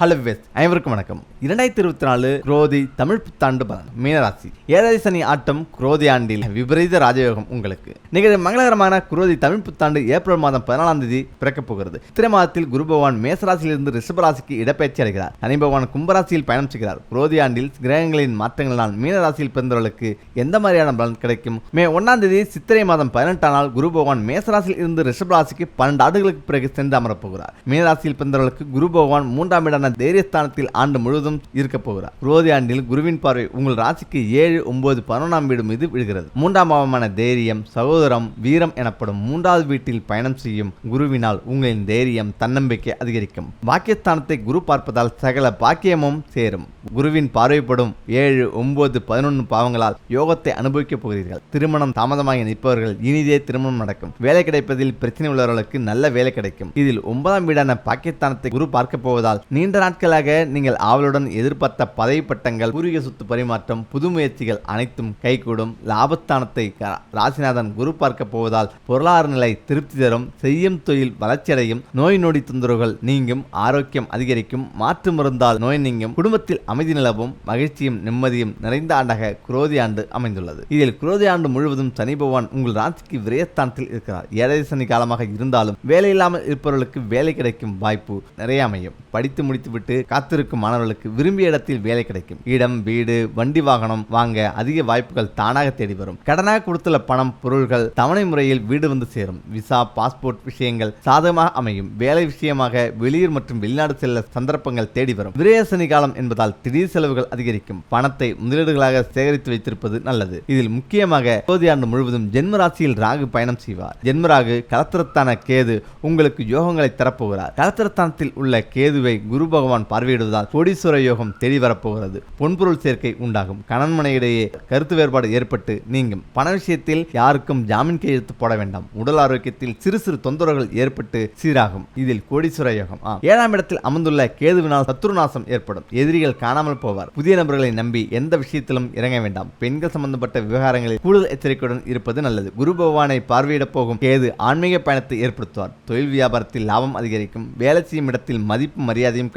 Hello வெஸ் அனைவருக்கும் வணக்கம். இரண்டாயிரத்தி இருபத்தி நாலு குரோதி தமிழ் புத்தாண்டு பலன் மீனராசி. ஏழரை சனி ஆட்டம் குரோதி ஆண்டில் விபரீத ராஜயோகம் உங்களுக்கு. நிகழ் மங்களகரமான குரோதி தமிழ் புத்தாண்டு ஏப்ரல் மாதம் பதினாலாம் தேதி பிறக்கப் போகிறது. திரை மாதத்தில் குரு பகவான் மேசராசியிலிருந்து ரிஷபராசிக்கு இடப்பெயர்ச்சி அடைகிறார். சனி பகவான் கும்பராசியில் பயணம் செய்கிறார். குரோதி ஆண்டில் கிரகங்களின் மாற்றங்களினால் மீனராசியில் பிறந்தவர்களுக்கு எந்த மாதிரியான பலன் கிடைக்கும்? மே ஒன்னாம் தேதி சித்திரை மாதம் பதினெட்டாம் நாள் குரு பகவான் மேசராசியில் இருந்து ரிஷபராசிக்கு பன்னெண்டு ஆண்டுகளுக்கு பிறகு சென்று அமரப் போகிறார். மீனராசியில் பிறந்தவர்களுக்கு குரு பகவான் மூன்றாம் இடான தைரியஸ்தானத்தில் ஆண்டு முழுவதும் இருக்க போகிறார். குரோதி ஆண்டில் குருவின் பார்வை உங்கள் ராசிக்கு ஏழு ஒன்பது பதினொன்றாம் வீடு மீது விழுகிறது. மூன்றாம் பாவமான தைரியம் சகோதரம் வீரம் எனப்படும் மூன்றாவது வீட்டில் பயணம் செய்யும் குருவினால் உங்களின் தைரியம் தன்னம்பிக்கை அதிகரிக்கும். பாக்கியஸ்தானத்தை குரு பார்ப்பதால் சகல பாக்கியமும் சேரும். குருவின் பார்வைப்படும் ஏழு ஒன்பது பதினொன்று பாவங்களால் யோகத்தை அனுபவிக்கப் போகிறீர்கள். திருமணம் தாமதமாகி நிற்பவர்கள் இனிதே திருமணம் நடக்கும். வேலை கிடைப்பதில் பிரச்சனை உள்ளவர்களுக்கு நல்ல வேலை கிடைக்கும். இதில் ஒன்பதாம் வீடான பாக்கியஸ்தானத்தை குரு பார்க்க போவதால் நீண்ட நாட்களாக நீங்கள் ஆவலுடன் எதிர்பார்த்த பதவி பட்டங்கள் பூர்வீக சொத்து பரிமாற்றம் புது முயற்சிகள் அனைத்தும் கைகூடும். லாபஸ்தானத்தை ராசிநாதன் குரு பார்க்க போவதால் பொருளாதார நிலை திருப்தி தரும். செய்யும் தொழில் வளர்ச்சியடையும் நோய் நொடி தொந்தரவுகள் நீங்கும். ஆரோக்கியம் அதிகரிக்கும். மாற்று மருந்தால் நோய் நீங்கும். குடும்பத்தில் அமைதி நிலவும். மகிழ்ச்சியும் நிம்மதியும் நிறைந்த ஆண்டாக குரோதி ஆண்டு அமைந்துள்ளது. இதில் குரோதி ஆண்டு முழுவதும் சனி பகவான் உங்கள் ராசிக்கு விரயஸ்தானத்தில் இருக்கிறார். ஏழை சனி காலமாக இருந்தாலும் வேலை இல்லாமல் இருப்பவர்களுக்கு வேலை கிடைக்கும் வாய்ப்பு நிறைய அமையும். படித்து முடி முடித்துவிட்டு காத்திருக்கும் மாணவர்களுக்கு விரும்பிய இடத்தில் வேலை கிடைக்கும். இடம் வீடு வண்டி வாகனம் வாங்க அதிக வாய்ப்புகள் தானாக தேடி வரும். கடனாக கொடுத்துள்ள பணம் பொருள்கள் தவணை முறையில் வீடு வந்து சேரும். விசா பாஸ்போர்ட் விஷயங்கள் சாதகமாக அமையும். வேலை விஷயமாக வெளியூர் மற்றும் வெளிநாடு செல்ல சந்தர்ப்பங்கள் தேடி வரும். விரயசனி காலம் என்பதால் திடீர் செலவுகள் அதிகரிக்கும். பணத்தை முதலீடுகளாக சேகரித்து வைத்திருப்பது நல்லது. இதில் முக்கியமாக ஆண்டு முழுவதும் ஜென்ம ராசியில் ராகு பயணம் செய்வார். ஜென்ம ராகு கலத்திரத்தான கேது உங்களுக்கு யோகங்களை தரப்போகிறார். கலத்திரத்தானத்தில் உள்ள கேதுவை குரு பகவான் பார்வையிடுவதால் கோடீஸ்வர யோகம் தெளிவரப்போகிறது. பொன்பொருள் சேர்க்கை உண்டாகும். கணன்மனையிடையே கருத்து வேறுபாடு ஏற்பட்டு நீங்கும். பண விஷயத்தில் யாருக்கும் ஜாமீன் கையெழுத்து போட வேண்டாம். உடல் ஆரோக்கியத்தில் சிறு சிறு தொந்தரவுகள் ஏற்பட்டு சீராகும். இதில் கோடீஸ்வர யோகம் ஏழாம் இடத்தில் அமர்ந்துள்ள கேதுவினால் சத்ருநாசம் ஏற்படும். எதிரிகள் காணாமல் போவார். புதிய நபர்களை நம்பி எந்த விஷயத்திலும் இறங்க வேண்டாம். பெண்கள் சம்பந்தப்பட்ட விவகாரங்களில் கூடுதல் எச்சரிக்கையுடன் இருப்பது நல்லது. குரு பகவானை பார்வையிடப் போகும் கேது ஆன்மீக பயணத்தை ஏற்படுத்துவார். தொழில் வியாபாரத்தில் லாபம் அதிகரிக்கும். வேலை செய்யும் இடத்தில் மதிப்பு மரியாதையும்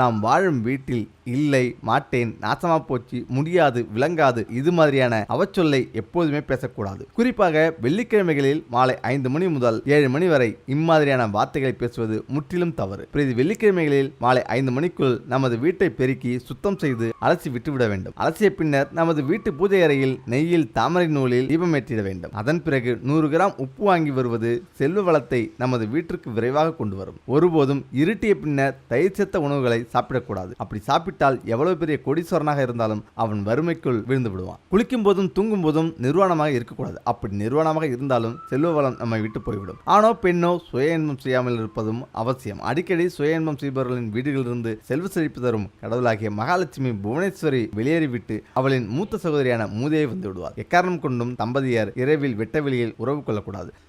நாம் வாழும் வீட்டில் இல்லை மாட்டேன் நாசமா போச்சு முடியாது விளங்காது இது மாதிரியான அவச்சொல்லை எப்போதுமே பேசக்கூடாது. குறிப்பாக வெள்ளிக்கிழமைகளில் மாலை ஐந்து மணி முதல் ஏழு மணி வரை இம்மாதிரியான வார்த்தைகளை பேசுவது முற்றிலும் தவறு. பிரதி வெள்ளிக்கிழமைகளில் மாலை ஐந்து மணிக்குள் நமது வீட்டை பெருக்கி சுத்தம் செய்து அலசி விட்டுவிட வேண்டும். அலசிய பின்னர் நமது வீட்டு பூஜை அறையில் நெய்யில் தாமரை நூலில் தீபமேற்றிட வேண்டும். அதன் பிறகு நூறு கிராம் உப்பு வாங்கி வருவது செல்வ வளத்தை நமது வீட்டிற்கு விரைவாக கொண்டு வரும். ஒருபோதும் இருட்டிய பின்னர் தயிர் சேர்த்த உணவுகளை சாப்பிடக்கூடாது. அப்படி சாப்பிட்டால் எவ்வளவு பெரிய கோடீஸ்வரனாக இருந்தாலும் அவன் வறுமைக்குள் விழுந்து விடுவான். குளிக்கும் போதும் தூங்கும் போதும் நிர்வாணமாக இருக்கக்கூடாது. அப்படி நிர்வாணமாக இருந்தாலும் செல்வ வளம் நம்மை விட்டு போய்விடும். ஆணோ பெண்ணோ சுய இன்பம் செய்யாமல் இருப்பதும் அவசியம். அடிக்கடி சுய இன்பம் செய்பவர்களின் வீடுகளிலிருந்து செல்வ செழிப்பு தரும் கடவுளாகிய மகாலட்சுமி புவனேஸ்வரி வெளியேறிவிட்டு அவளின் மூத்த சகோதரியான மூதையை வந்து விடுவார். எக்காரணம் கொண்டும் தம்பதியர் இரவில் வெட்ட வெளியில் உறவு கொள்ளக்கூடாது.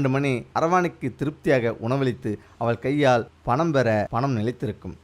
மணி அரவானுக்கு திருப்தியாக உணவளித்து அவள் கையால் பணம் பெற பணம் நிலைத்திருக்கும்.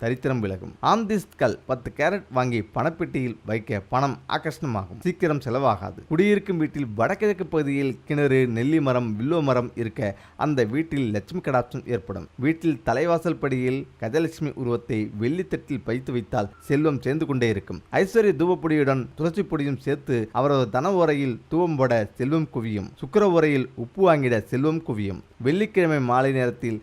தரித்திரம் விலகும். ஆம்திஸ்ட்கள் பத்து கேரட் வாங்கி பணப்பெட்டியில் வைக்க பணம் ஆகர்ஷணமாகும் சீக்கிரம் செலவாகாது. குடியிருக்கும் வீட்டில் வடகிழக்கு பகுதியில் கிணறு நெல்லி மரம் வில்லோ மரம் இருக்க அந்த வீட்டில் லட்சுமி கடாட்சம் ஏற்படும். வீட்டில் தலைவாசல் படியில் கஜலட்சுமி உருவத்தை வெள்ளித்தட்டில் வைத்து வைத்தால் செல்வம் சேர்ந்து கொண்டே இருக்கும். ஐஸ்வர்ய தூவப்பொடியுடன் துளசி பொடியும் சேர்த்து அவரது தன உரையில் தூவம் போட செல்வம் குவியும். சுக்கர உரையில் உப்பு வாங்கிட செல்வம் குவியும். வெள்ளிக்கிழமை மாலை நேரத்தில்